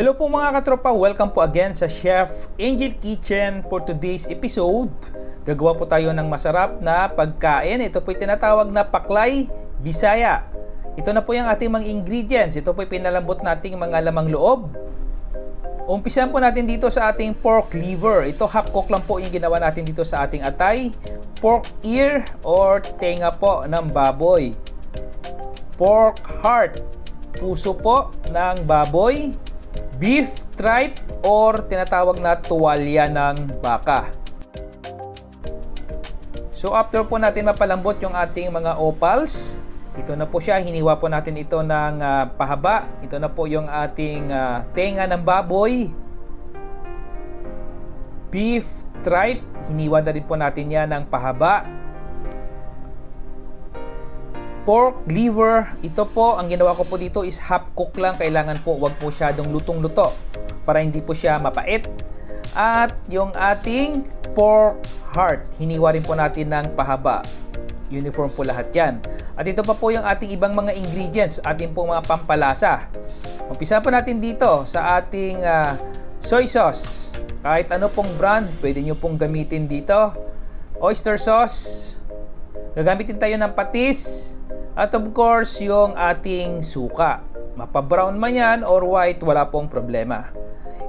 Hello po mga katropa, welcome po again sa Chef Angel Kitchen for today's episode. Gagawa po tayo ng masarap na pagkain. Ito po tinatawag na paklay bisaya. Ito na po yung ating mga ingredients. Ito po pinalambot nating mga lamang loob. Umpisan po natin dito sa ating pork liver. Ito half cook lang po yung ginawa natin dito sa ating atay. Pork ear or tenga po ng baboy. Pork heart. Puso po ng baboy beef tripe or tinatawag na tuwalya ng baka. So after po natin mapalambot yung ating mga opals, ito na po siya, hiniwa po natin ito ng uh, pahaba. Ito na po yung ating uh, tenga ng baboy. Beef tripe, hiniwa na rin po natin yan ng pahaba pork liver. Ito po, ang ginawa ko po dito is half cook lang. Kailangan po, wag po siyadong lutong-luto para hindi po siya mapait. At yung ating pork heart, hiniwa rin po natin ng pahaba. Uniform po lahat yan. At ito pa po yung ating ibang mga ingredients, ating pong mga pampalasa. Umpisa po natin dito sa ating uh, soy sauce. Kahit ano pong brand, pwede nyo pong gamitin dito. Oyster sauce. Gagamitin tayo ng patis, at of course, yung ating suka. Mapa-brown man yan or white, wala pong problema.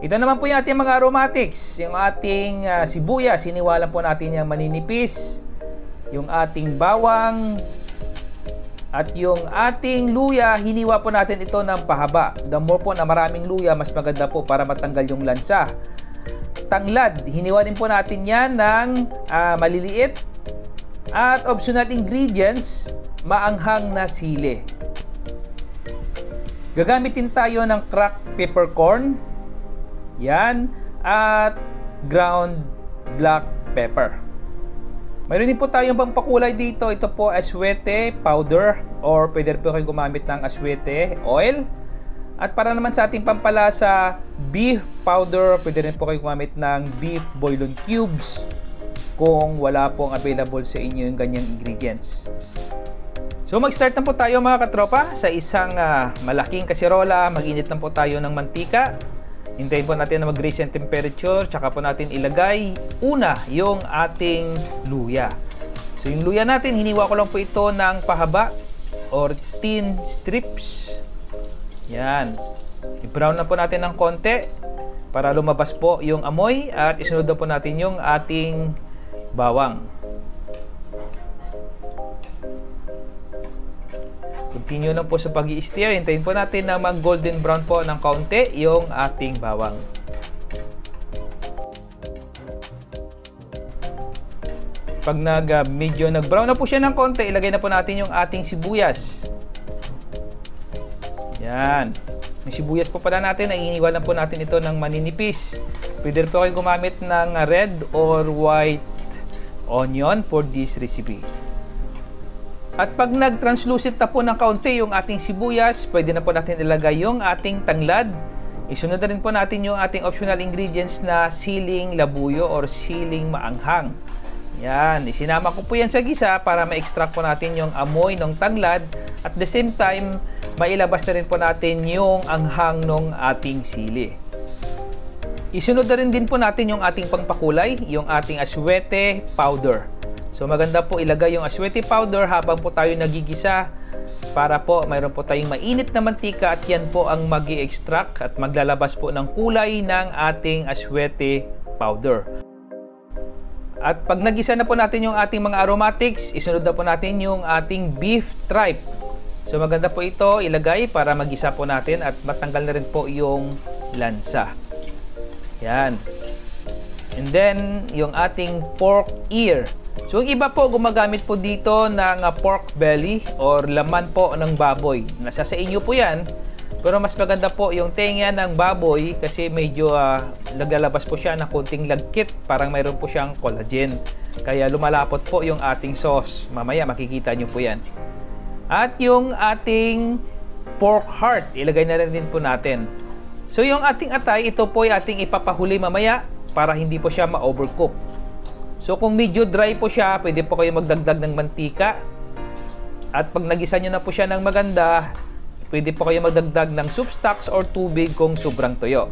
Ito naman po yung ating mga aromatics. Yung ating uh, sibuyas, siniwalan po natin yung maninipis. Yung ating bawang. At yung ating luya, hiniwa po natin ito ng pahaba. The more po na maraming luya, mas maganda po para matanggal yung lansa. Tanglad, hiniwa din po natin yan ng uh, maliliit. At optional ingredients, maanghang na sili. Gagamitin tayo ng cracked peppercorn. Yan. At ground black pepper. Mayroon din po tayong pampakulay dito. Ito po aswete powder or pwede po kayo gumamit ng aswete oil. At para naman sa ating pampalasa, beef powder, pwede rin po kayo gumamit ng beef bouillon cubes kung wala pong available sa inyo yung ganyang ingredients. So mag-start na po tayo mga katropa sa isang uh, malaking kasirola. Mag-init na po tayo ng mantika. Hintayin po natin na mag-raise yung temperature. Tsaka po natin ilagay una yung ating luya. So yung luya natin, hiniwa ko lang po ito ng pahaba or thin strips. Yan. I-brown na po natin ng konti para lumabas po yung amoy at isunod na po natin yung ating bawang. Continue lang po sa pag steer Hintayin po natin na mag golden brown po ng kaunti yung ating bawang. Pag nag uh, medyo nag brown na po siya ng konti, ilagay na po natin yung ating sibuyas. Yan. Yung sibuyas po pala natin, ay iniwalan po natin ito ng maninipis. Pwede po kayo gumamit ng red or white onion for this recipe. At pag nag-translucent na po ng kaunti yung ating sibuyas, pwede na po natin ilagay yung ating tanglad. Isunod na rin po natin yung ating optional ingredients na siling labuyo or siling maanghang. Yan, isinama ko po yan sa gisa para ma-extract po natin yung amoy ng tanglad at the same time, mailabas na rin po natin yung anghang ng ating sili. Isunod na rin din po natin yung ating pangpakulay, yung ating aswete powder. So maganda po ilagay yung aswete powder habang po tayo nagigisa para po mayroon po tayong mainit na mantika at yan po ang mag extract at maglalabas po ng kulay ng ating aswete powder. At pag nagisa na po natin yung ating mga aromatics, isunod na po natin yung ating beef tripe. So maganda po ito ilagay para magisa po natin at matanggal na rin po yung lansa. Yan. And then, yung ating pork ear. So, yung iba po gumagamit po dito ng uh, pork belly or laman po ng baboy. Nasa sa inyo po yan. Pero mas maganda po yung tenga ng baboy kasi medyo uh, naglalabas po siya ng kunting lagkit. Parang mayroon po siyang collagen. Kaya lumalapot po yung ating sauce. Mamaya makikita nyo po yan. At yung ating pork heart, ilagay na rin po natin. So yung ating atay, ito po ay ating ipapahuli mamaya para hindi po siya ma-overcook. So kung medyo dry po siya, pwede po kayo magdagdag ng mantika. At pag nagisa nyo na po siya ng maganda, pwede po kayo magdagdag ng soup stocks or tubig kung sobrang tuyo.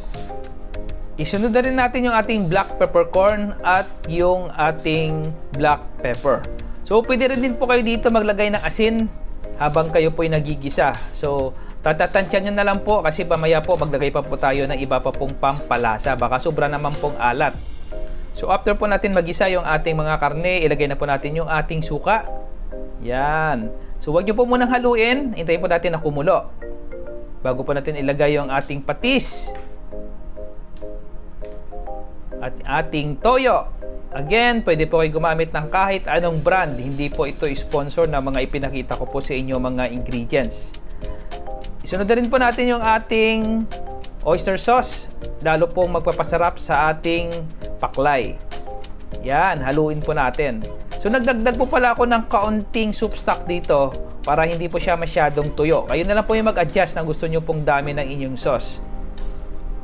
Isunod na rin natin yung ating black peppercorn at yung ating black pepper. So, pwede rin din po kayo dito maglagay ng asin habang kayo po'y nagigisa. So, tatatansyan nyo na lang po kasi pamaya po maglagay pa po tayo ng iba pa pong pampalasa. Baka sobra naman pong alat. So, after po natin magisa yung ating mga karne, ilagay na po natin yung ating suka. Yan. So, wag nyo po munang haluin. Hintayin po natin na kumulo. Bago po natin ilagay yung ating patis at ating toyo. Again, pwede po kayo gumamit ng kahit anong brand. Hindi po ito sponsor na mga ipinakita ko po sa inyo mga ingredients. Isunod na rin po natin yung ating oyster sauce. Lalo pong magpapasarap sa ating paklay. Yan, haluin po natin. So nagdagdag po pala ako ng kaunting soup stock dito para hindi po siya masyadong tuyo. Kayo na lang po yung mag-adjust na gusto nyo pong dami ng inyong sauce.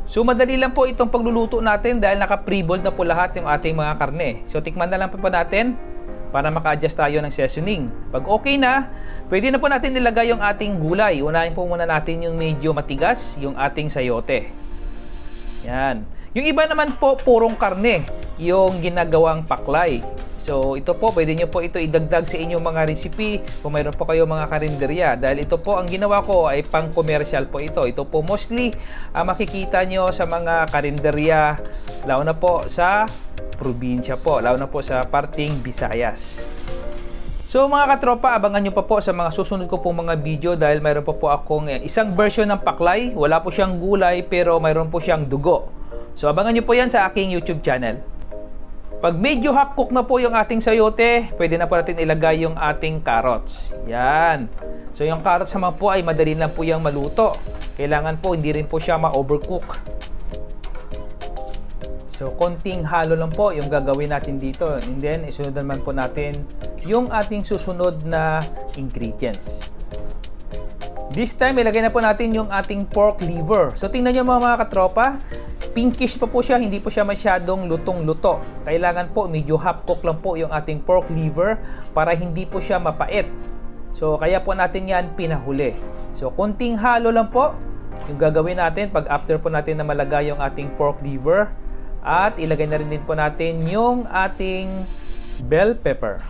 So madali lang po itong pagluluto natin dahil naka-pre-boiled na po lahat yung ating mga karne. So tikman na lang po, po natin para maka-adjust tayo ng seasoning. Pag okay na, pwede na po natin nilagay yung ating gulay. Unahin po muna natin yung medyo matigas, yung ating sayote. Yan. Yung iba naman po, purong karne, yung ginagawang paklay. So, ito po, pwede nyo po ito idagdag sa inyong mga recipe kung mayroon po kayo mga karinderya. Dahil ito po, ang ginawa ko ay pang commercial po ito. Ito po mostly uh, makikita nyo sa mga karinderya, lalo na po sa probinsya po, lalo na po sa parting Visayas. So mga katropa, abangan nyo pa po sa mga susunod ko pong mga video dahil mayroon pa po akong eh, isang version ng paklay. Wala po siyang gulay pero mayroon po siyang dugo. So abangan nyo po yan sa aking YouTube channel. Pag medyo half cook na po yung ating sayote, pwede na po natin ilagay yung ating carrots. Yan. So yung carrots naman po ay madali lang po yung maluto. Kailangan po hindi rin po siya ma-overcook. So konting halo lang po yung gagawin natin dito. And then isunod naman po natin yung ating susunod na ingredients. This time, ilagay na po natin yung ating pork liver. So, tingnan nyo mga, mga katropa, pinkish pa po siya, hindi po siya masyadong lutong-luto. Kailangan po, medyo half cook lang po yung ating pork liver para hindi po siya mapait. So, kaya po natin yan pinahuli. So, konting halo lang po yung gagawin natin pag after po natin na malagay yung ating pork liver. At ilagay na rin din po natin yung ating bell pepper.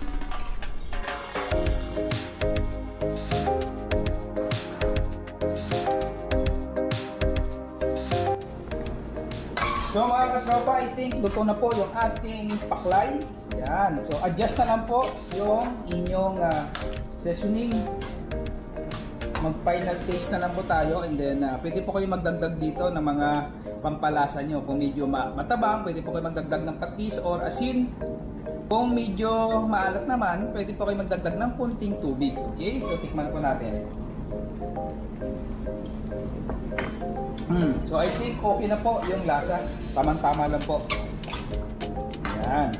So mga katropa, I think luto na po yung ating paklay. Yan. So adjust na lang po yung inyong uh, seasoning. Mag final taste na lang po tayo and then uh, pwede po kayo magdagdag dito ng mga pampalasa nyo. Kung medyo ma matabang, pwede po kayo magdagdag ng patis or asin. Kung medyo maalat naman, pwede po kayo magdagdag ng kunting tubig. Okay? So tikman po natin. Mm. So I think okay na po yung lasa. Tamang-tama lang po. Yan.